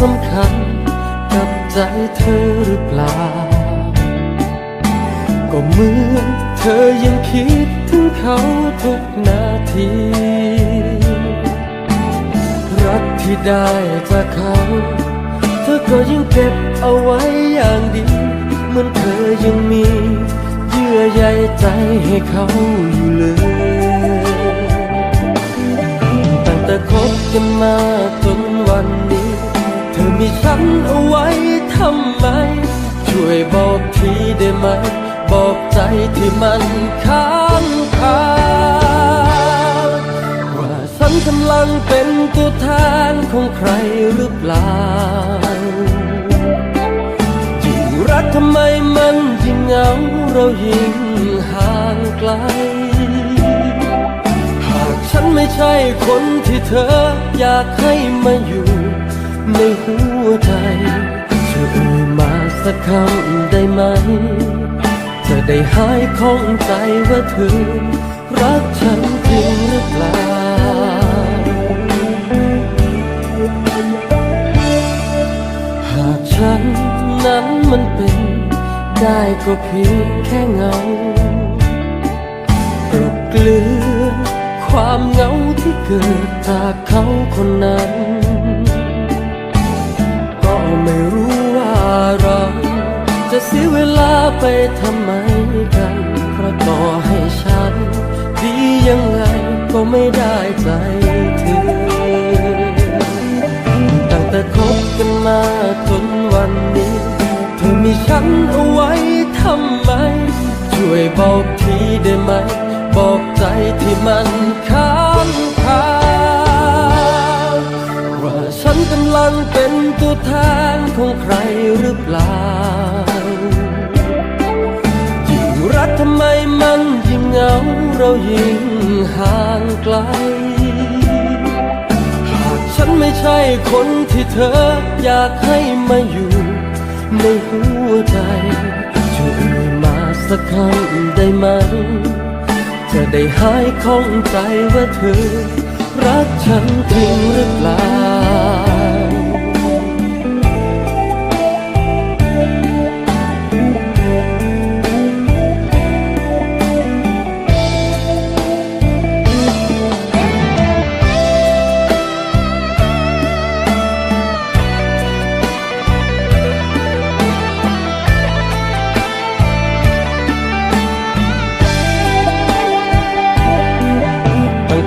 สำคัญกับใจเธอหรือเปล่า ก็เหมือนเธอยังคิดถึงเขาทุกนาที รักที่ได้จากเขา เธอก็ยังเก็บเอาไว้อย่างดี เหมือนเธอยังมีเยื่อใยใจให้เขาอยู่เลยตั้งแต่คบกันมาจนวัน มีฉันเอาไว้ทำไม ช่วยบอกทีได้ไหม บอกใจที่มันค้างคาว่าฉันกำลังเป็นตัวแทนของใครหรือเปล่ายิ่งรักทำไมมันยิ่งเหงาเรายิ่งห่างไกลหากฉันไม่ใช่คนที่เธออยากให้มาอยู่ในหัว สักคำได้ไหมจะได้หายข้องใจว่าเธอ รักฉันจริงหรือเปล่า หากฉันนั้นมันเป็น ได้ก็เพียงแค่เงากลบเกลื่อนความเหงาที่เกิดจากเขาคนนั้น ก็ไม่รู้ เสียเวลาไปทำไมกันเพราะต่อให้ฉัน ดียังไงก็ไม่ได้ใจเธอ ตั้งแต่คบกันมาจนวันนี้ เธอมีฉันเอาไว้ทำไม ช่วยบอกทีได้ไหม บอกใจที่มันค้างคาว่า กำลังเป็นตัวแทนของใครหรือเปล่า ยิ่งรักทำไมมันยิ่งเหงาเรายิ่งห่างไกล หากฉันไม่ใช่คนที่เธออยากให้มาอยู่ในหัวใจช่วยมาสักคำได้ไหม จะได้หายข้องใจว่าเธอรักฉันจริงหรือเปล่า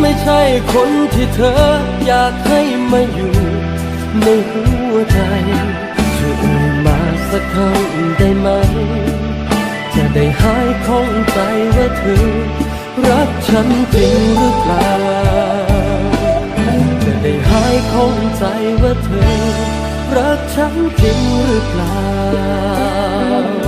ไม่ใช่คนที่เธออยากให้มาอยู่ในหัวใจช่วยเอ่ยมาสักคำได้ไหม จะได้หายข้องใจว่าเธอ รักฉันจริงหรือเปล่า จะได้หายข้องใจว่าเธอ รักฉันจริงหรือเปล่า